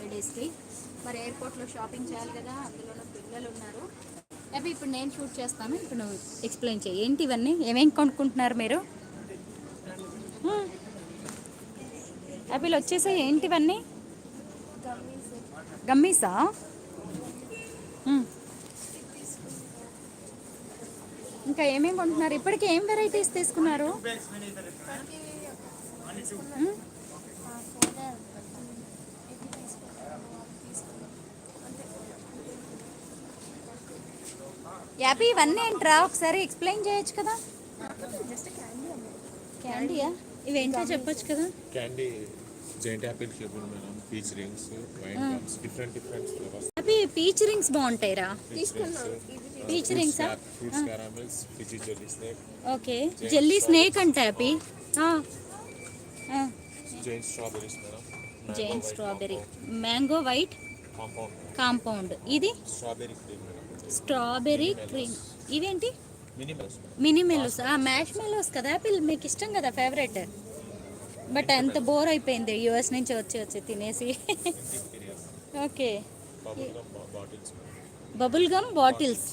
హాలిడేస్కి. మరి ఎయిర్పోర్ట్లో షాపింగ్ చేయాలి కదా అందులోనూ పిల్లలు ఉన్నారు. అవి ఇప్పుడు నేను షూట్ చేస్తాను. ఇప్పుడు నువ్వు ఎక్స్ప్లెయిన్ చేయి. ఏంటి ఇవన్నీ? ఏమేం కొనుక్కుంటున్నారు మీరు? యాపిల్ వచ్చేసి ఏంటి ఇవన్నీ? గమ్మీసా? మ్మ్. ఇంకా ఏమేమి కొంటున్నారు ఇప్పటికి ఏం వెరైటీస్ తీసుకున్నారు? యాపీ ఇవన్నీ ఏంట్రా? ఒకసారి ఎక్స్ప్లెయిన్ చేయొచ్చు కదా? క్యాండీయా ఇవేంటో చెప్పొచ్చు కదా? Candy giant apple flavour madam peach rings wine comes different different flavours అవి పీచ్ రింగ్స్ బాగుంటాయిరా? Peach రింగ్సా fruits caramels fizzy jelly snake okay jelly snake అంట యాపీ. Giant strawberries madam giant strawberry mango white compound ఇది? Strawberry cream ఇవేంటి? Mini మెల్స్ mellows marshmallows కదా apple మీకు ఇష్టం కదా ఫేవరెట్ బట్ అంత బోర్ అయిపోయింది యూఎస్ నుంచి వచ్చి వచ్చి తినేసి. Okay bubble gum bottles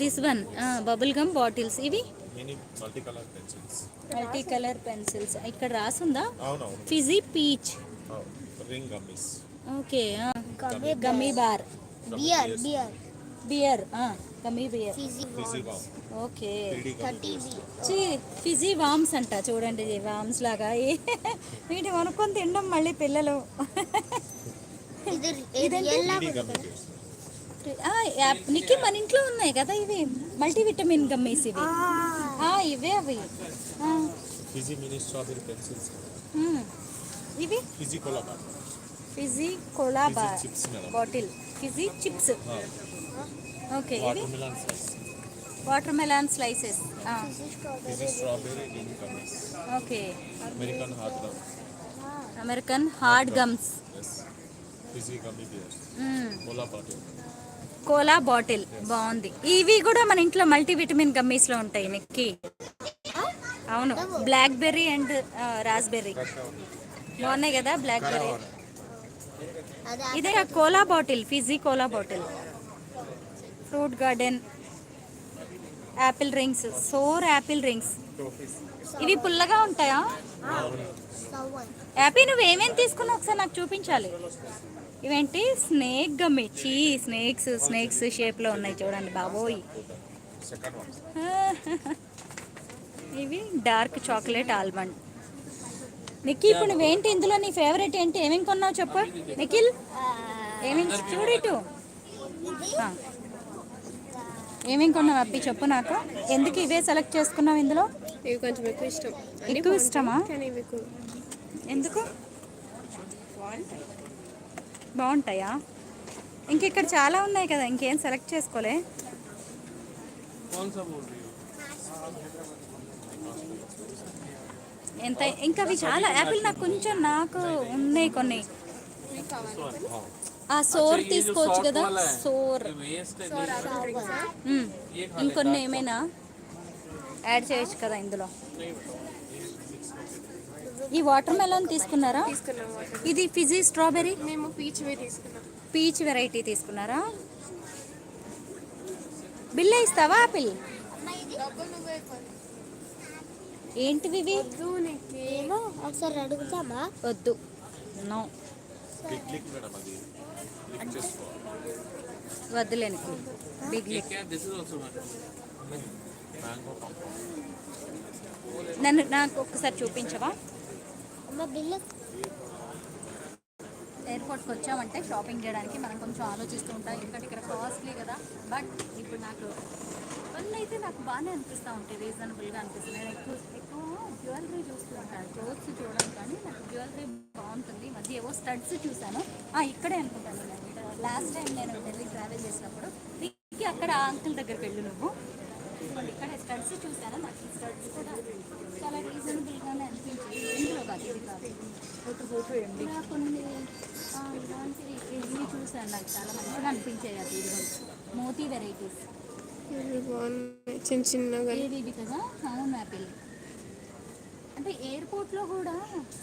this one bubble gum bottles ఇవి? Mini multi colour pencils multi colour pencils ఇక్కడ రాసుందా? అవునవును. Fizzy peach ring gummies okay gummy bar bear bear bear gummy bear fizzy fizzy bomb okay చి fizzy worms అంట చూడండి worms లాగా. వీటి కొనుక్కొని తినడం మళ్ళీ పిల్లలు. నిక్కి మన ఇంట్లో ఉన్నాయి కదా ఇవి. మల్టీ విటమిన్ గమ్మీస్ ఇవి ఆ, ఇవే అవి ఆ, fizzy mini strawberry pencils hmm. ఇవి fizzy cola bar fizzy cola fizzy bar chips madam bottle fizzy chips okay ఇవి watermelon slice watermelon slices fizzy strawberry ring gummies okay American hot gum American hard cola bottle బాగుంది. ఇవి కూడా మన ఇంట్లో multi vitamin గమ్మీస్లో ఉంటాయి నిక్కి. అవును. Black berry and raspberry బాగున్నాయి కదా బ్లాక్ బెర్రీ ఇదే cola bottle fizzy cola bottle fruit garden apple rings sour apple rings ఇవి పుల్లగా ఉంటాయా? యాపీ నువ్వు ఏమేమి తీసుకున్నావు ఒకసారి నాకు చూపించాలి. ఇవేంటి? స్నేక్ గమ్మి చీ స్నేక్స్ స్నేక్స్ షేప్లో ఉన్నాయి చూడండి బాబోయ్. ఇవి డార్క్ చాక్లెట్ ఆల్మండ్. నిక్కి ఇప్పుడు నువ్వేంటి ఇందులో నీ ఫేవరెట్ ఏంటి? ఏమేమి కొన్నావు చెప్పు? నిఖిల్ ఏమేమి చూడు ఇటు. ఆ. ఏమేమి కొన్నావు అప్పి చెప్పు నాకు. ఎందుకు ఇవే సెలెక్ట్ చేసుకున్నావు ఇందులో? ఇవి కొంచెం ఎక్కువ ఇష్టం. ఎక్కువ ఇష్టమా? ఎందుకు? బాగుంటాయా? ఇంక ఇక్కడ చాలా ఉన్నాయి కదా ఇంకేం సెలెక్ట్ చేసుకోలే? ఎంత ఇంకా అవి చాలా యాపిల్ నాకు కొంచెం నాకు ఉన్నాయి కొన్ని. ఆ సోర్ తీసుకోవచ్చు కదా సోర్. ఇంకొన్ని ఏమైనా? యాడ్ చేయొచ్చు కదా ఇందులో. ఈ వాటర్ మెలన్ తీసుకున్నారా? తీసుకున్నాం వాటర్ ఇది ఫిజీ స్ట్రాబెర్రీ మేము పీచ్ వే తీసుకున్నాం. పీచ్ వెరైటీ తీసుకున్నారా? బిల్ ఇస్తావా ఆపిల్ ఏంటివి ఇవి? ఒకసారి అడుగుతామా? వద్దు. నో నన్ను నాకు ఒక్కసారి చూపించవా? ఎయిర్పోర్ట్కి వచ్చామంటే షాపింగ్ చేయడానికి మనం కొంచెం ఆలోచిస్తూ ఉంటాం. ఎందుకంటే ఇక్కడ కాస్ట్లీ కదా. బట్ ఇప్పుడు నాకు పన్ను అయితే నాకు బాగానే అనిపిస్తూ ఉంటాయి. రీజనబుల్గా అనిపిస్తుంది నేను ఎక్కువ ఎక్కువ జ్యువెలరీ చూస్తూ ఉంటాను. క్లోత్స్ చూడడం కానీ నాకు జ్యువెలరీ బాగుంటుంది. మధ్య ఏవో స్టడ్స్ చూశాను. ఆ, ఇక్కడే అనుకుంటాను లాస్ట్ టైం నేను ఢిల్లీ ట్రావెల్ చేసినప్పుడు అక్కడ ఆ అంకుల్ దగ్గరికి వెళ్ళు నువ్వు. ఇక్కడ స్టడ్స్ చూసాను నాకు స్టడ్స్ కూడా చాలా రీజనబుల్గానే అనిపించాయి ఇందులో కాదు ఇది కాదు. ఇలా కొన్ని ఇలాంటివి ఇవి చూసాను నాకు చాలా మంచిగా అనిపించాయి అది ఇదిగో మోతీ వెరైటీస్ చిన్న చిన్నగా. కదా? అవును యాపిల్. అంటే ఎయిర్పోర్ట్లో కూడా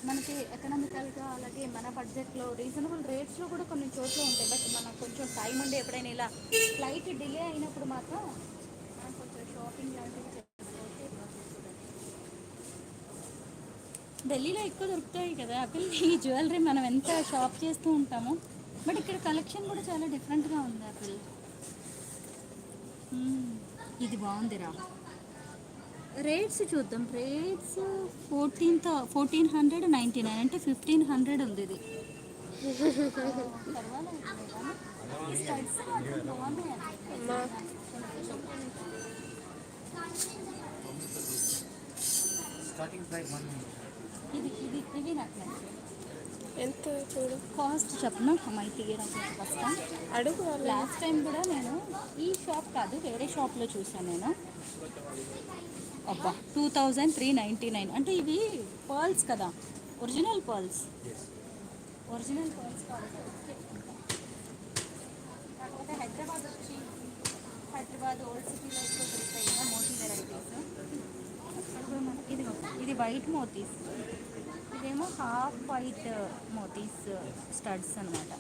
మనకి ఎకనామికల్గా అలాగే మన బడ్జెట్లో రీజనబుల్ రేట్స్లో కూడా కొన్ని చోట్ల ఉంటాయి. బట్ మనకు కొంచెం టైం ఉండి ఎప్పుడైనా ఇలా ఫ్లైట్ డిలే అయినప్పుడు మాత్రం షాపింగ్ లాంటివి చేసుకోవచ్చు ఢిల్లీలో ఎక్కువ దొరుకుతాయి కదా యాపిల్ ఈ జ్యువెలరీ మనం ఎంత షాప్ చేస్తూ ఉంటామో. బట్ ఇక్కడ కలెక్షన్ కూడా చాలా డిఫరెంట్గా ఉంది యాపిల్ ఇది బాగుందిరా. రేట్స్ చూద్దాం. Rates fourteen fourteen hundred ninety nine అంటే ఫిఫ్టీన్ హండ్రెడ్ ఉంది ఇది. పర్వాలేదు ఎంత చూడు? కాస్ట్ చెప్పను? అమ్మాయి తీయడం కష్టం అడుగు లాస్ట్ టైం కూడా నేను ఈ షాప్ కాదు వేరే షాప్లో చూసాను నేను. అబ్బా two thousand three ninety nine అంటే ఇవి పర్ల్స్ కదా? ఒరిజినల్ పర్ల్స్ ఒరిజినల్ పర్ల్స్ కాకపోతే హైదరాబాద్ వచ్చి హైదరాబాద్ ఓల్డ్ సిటీలో ఎక్కువ దొరుకుతాయి కదా మోతీ వెరైటీస్. ఇది ఇది వైట్ మోతీస్. ఇదేమో హాఫ్ వైట్ మోతీస్ స్టడ్స్ అనమాట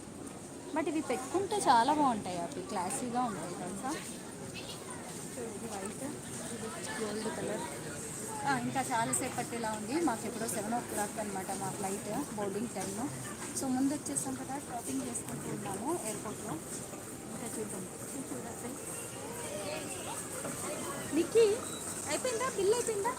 బట్ ఇవి పెట్టుకుంటే చాలా బాగుంటాయి అవి. క్లాసీగా ఉంటాయి తెలుసా? ఇది వైట్ ఇది గోల్డ్ కలర్. ఇంకా చాలాసేపటి ఇలా ఉంది. మాకు ఎప్పుడో సెవెన్ ఓ క్లాక్ అనమాట మా ఫ్లైట్ బోర్డింగ్ టైము. సో ముందు వచ్చేసాం కదా షాపింగ్ చేసుకుంటూ ఉన్నాము ఎయిర్పోర్ట్లో. ఇంకా చూద్దాం. చూడాలి నిక్కి అయిపోయిందా? బిల్ అయిపోయిందా?